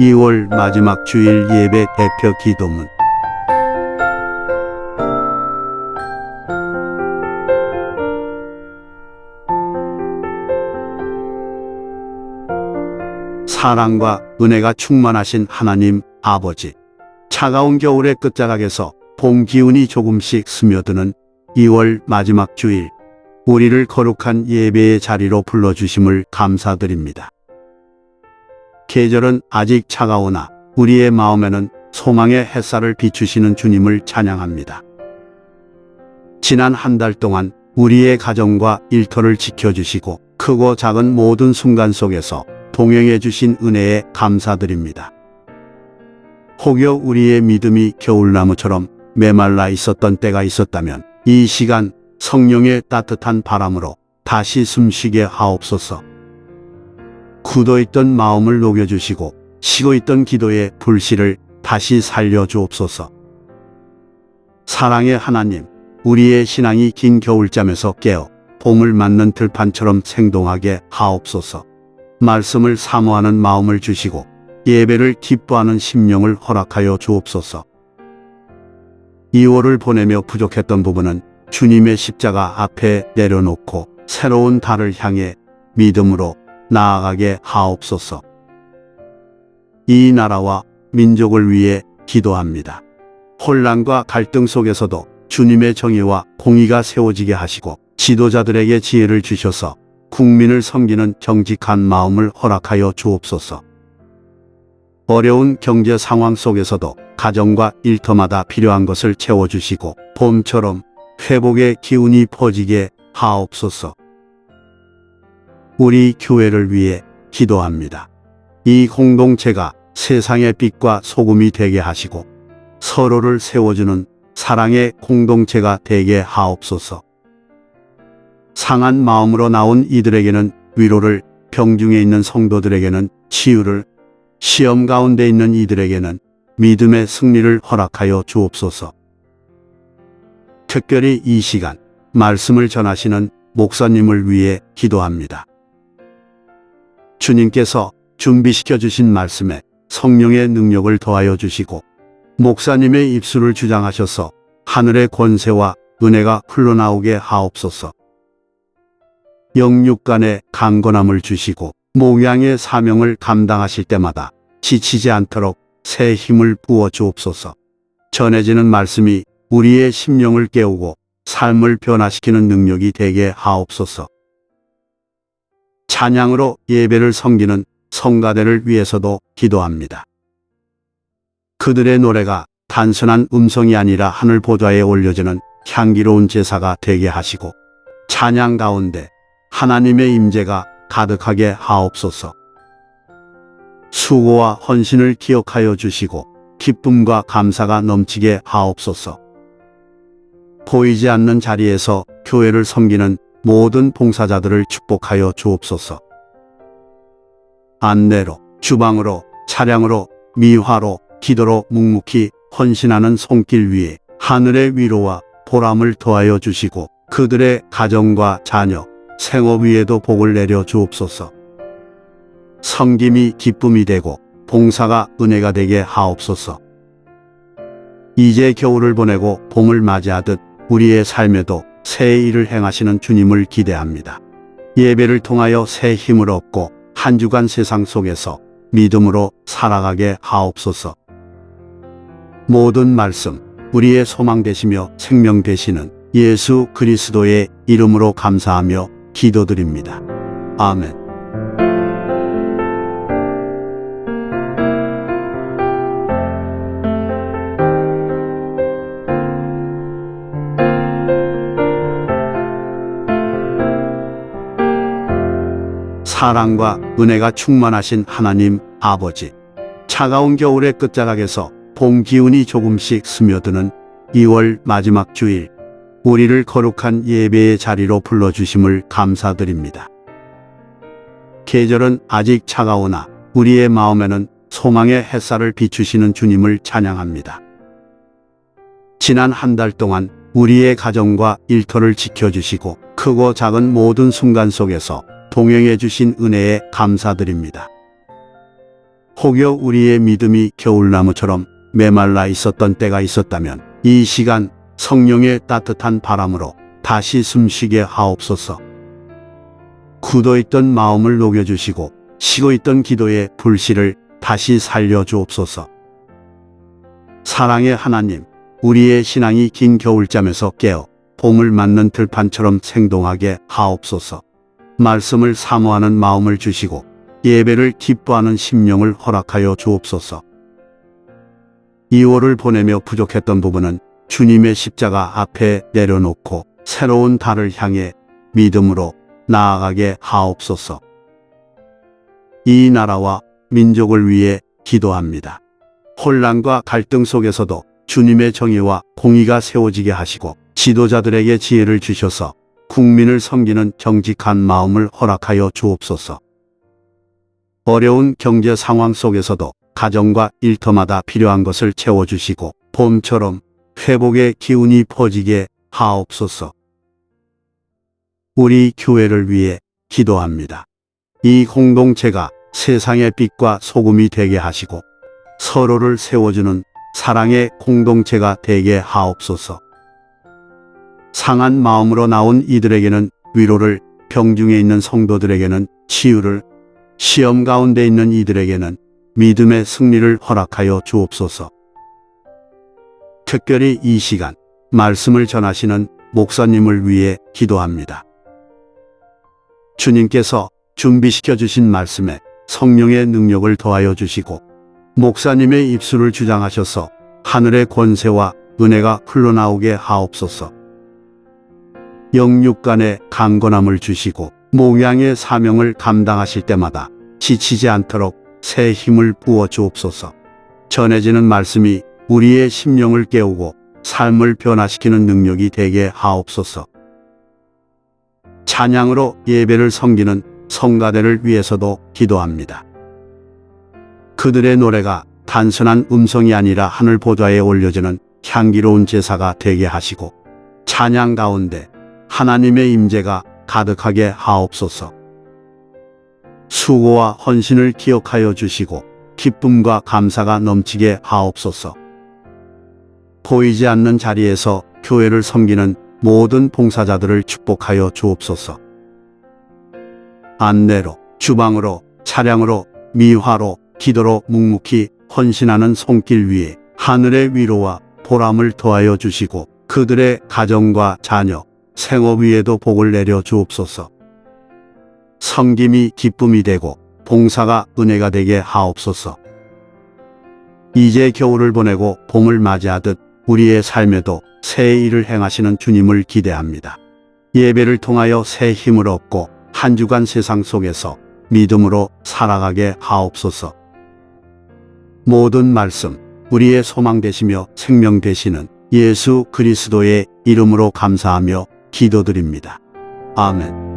2월 마지막 주일 예배 대표 기도문 사랑과 은혜가 충만하신 하나님 아버지 차가운 겨울의 끝자락에서 봄 기운이 조금씩 스며드는 2월 마지막 주일 우리를 거룩한 예배의 자리로 불러주심을 감사드립니다. 계절은 아직 차가우나 우리의 마음에는 소망의 햇살을 비추시는 주님을 찬양합니다. 지난 한 달 동안 우리의 가정과 일터를 지켜주시고 크고 작은 모든 순간 속에서 동행해 주신 은혜에 감사드립니다. 혹여 우리의 믿음이 겨울나무처럼 메말라 있었던 때가 있었다면 이 시간 성령의 따뜻한 바람으로 다시 숨쉬게 하옵소서. 굳어있던 마음을 녹여주시고 식어있던 기도의 불씨를 다시 살려주옵소서. 사랑의 하나님, 우리의 신앙이 긴 겨울잠에서 깨어 봄을 맞는 들판처럼 생동하게 하옵소서. 말씀을 사모하는 마음을 주시고 예배를 기뻐하는 심령을 허락하여 주옵소서. 2월을 보내며 부족했던 부분은 주님의 십자가 앞에 내려놓고 새로운 달을 향해 믿음으로 나아가게 하옵소서. 이 나라와 민족을 위해 기도합니다. 혼란과 갈등 속에서도 주님의 정의와 공의가 세워지게 하시고 지도자들에게 지혜를 주셔서 국민을 섬기는 정직한 마음을 허락하여 주옵소서. 어려운 경제 상황 속에서도 가정과 일터마다 필요한 것을 채워주시고 봄처럼 회복의 기운이 퍼지게 하옵소서. 우리 교회를 위해 기도합니다. 이 공동체가 세상의 빛과 소금이 되게 하시고 서로를 세워주는 사랑의 공동체가 되게 하옵소서. 상한 마음으로 나온 이들에게는 위로를, 병중에 있는 성도들에게는 치유를, 시험 가운데 있는 이들에게는 믿음의 승리를 허락하여 주옵소서. 특별히 이 시간 말씀을 전하시는 목사님을 위해 기도합니다. 주님께서 준비시켜 주신 말씀에 성령의 능력을 더하여 주시고 목사님의 입술을 주장하셔서 하늘의 권세와 은혜가 흘러나오게 하옵소서. 영육간의 강건함을 주시고 목양의 사명을 감당하실 때마다 지치지 않도록 새 힘을 부어 주옵소서. 전해지는 말씀이 우리의 심령을 깨우고 삶을 변화시키는 능력이 되게 하옵소서. 찬양으로 예배를 섬기는 성가대를 위해서도 기도합니다. 그들의 노래가 단순한 음성이 아니라 하늘 보좌에 올려지는 향기로운 제사가 되게 하시고 찬양 가운데 하나님의 임재가 가득하게 하옵소서. 수고와 헌신을 기억하여 주시고 기쁨과 감사가 넘치게 하옵소서. 보이지 않는 자리에서 교회를 섬기는 모든 봉사자들을 축복하여 주옵소서. 안내로, 주방으로, 차량으로, 미화로, 기도로 묵묵히 헌신하는 손길 위에 하늘의 위로와 보람을 더하여 주시고 그들의 가정과 자녀, 생업 위에도 복을 내려 주옵소서. 섬김이 기쁨이 되고 봉사가 은혜가 되게 하옵소서. 이제 겨울을 보내고 봄을 맞이하듯 우리의 삶에도 새 일을 행하시는 주님을 기대합니다. 예배를 통하여 새 힘을 얻고 한 주간 세상 속에서 믿음으로 살아가게 하옵소서. 모든 말씀, 우리의 소망 되시며 생명 되시는 예수 그리스도의 이름으로 감사하며 기도드립니다. 아멘. 사랑과 은혜가 충만하신 하나님 아버지. 차가운 겨울의 끝자락에서 봄 기운이 조금씩 스며드는 2월 마지막 주일. 우리를 거룩한 예배의 자리로 불러주심을 감사드립니다. 계절은 아직 차가우나 우리의 마음에는 소망의 햇살을 비추시는 주님을 찬양합니다. 지난 한 달 동안 우리의 가정과 일터를 지켜주시고 크고 작은 모든 순간 속에서 동행해 주신 은혜에 감사드립니다. 혹여 우리의 믿음이 겨울나무처럼 메말라 있었던 때가 있었다면 이 시간 성령의 따뜻한 바람으로 다시 숨쉬게 하옵소서. 굳어있던 마음을 녹여주시고 식어있던 기도의 불씨를 다시 살려주옵소서. 사랑의 하나님, 우리의 신앙이 긴 겨울잠에서 깨어 봄을 맞는 들판처럼 생동하게 하옵소서. 말씀을 사모하는 마음을 주시고 예배를 기뻐하는 심령을 허락하여 주옵소서. 2월을 보내며 부족했던 부분은 주님의 십자가 앞에 내려놓고 새로운 달을 향해 믿음으로 나아가게 하옵소서. 이 나라와 민족을 위해 기도합니다. 혼란과 갈등 속에서도 주님의 정의와 공의가 세워지게 하시고 지도자들에게 지혜를 주셔서 국민을 섬기는 정직한 마음을 허락하여 주옵소서. 어려운 경제 상황 속에서도 가정과 일터마다 필요한 것을 채워주시고 봄처럼 회복의 기운이 퍼지게 하옵소서. 우리 교회를 위해 기도합니다. 이 공동체가 세상의 빛과 소금이 되게 하시고 서로를 세워주는 사랑의 공동체가 되게 하옵소서. 상한 마음으로 나온 이들에게는 위로를, 병중에 있는 성도들에게는 치유를, 시험 가운데 있는 이들에게는 믿음의 승리를 허락하여 주옵소서. 특별히 이 시간 말씀을 전하시는 목사님을 위해 기도합니다. 주님께서 준비시켜 주신 말씀에 성령의 능력을 더하여 주시고 목사님의 입술을 주장하셔서 하늘의 권세와 은혜가 흘러나오게 하옵소서. 영육간의 강건함을 주시고 목양의 사명을 감당하실 때마다 지치지 않도록 새 힘을 부어 주옵소서. 전해지는 말씀이 우리의 심령을 깨우고 삶을 변화시키는 능력이 되게 하옵소서. 찬양으로 예배를 섬기는 성가대를 위해서도 기도합니다. 그들의 노래가 단순한 음성이 아니라 하늘 보좌에 올려지는 향기로운 제사가 되게 하시고 찬양 가운데 하나님의 임재가 가득하게 하옵소서. 수고와 헌신을 기억하여 주시고 기쁨과 감사가 넘치게 하옵소서. 보이지 않는 자리에서 교회를 섬기는 모든 봉사자들을 축복하여 주옵소서. 안내로, 주방으로, 차량으로, 미화로, 기도로 묵묵히 헌신하는 손길 위에 하늘의 위로와 보람을 더하여 주시고 그들의 가정과 자녀, 생업 위에도 복을 내려 주옵소서. 성김이 기쁨이 되고 봉사가 은혜가 되게 하옵소서. 이제 겨울을 보내고 봄을 맞이하듯 우리의 삶에도 새 일을 행하시는 주님을 기대합니다. 예배를 통하여 새 힘을 얻고 한 주간 세상 속에서 믿음으로 살아가게 하옵소서. 모든 말씀, 우리의 소망 되시며 생명 되시는 예수 그리스도의 이름으로 감사하며 기도드립니다. 아멘.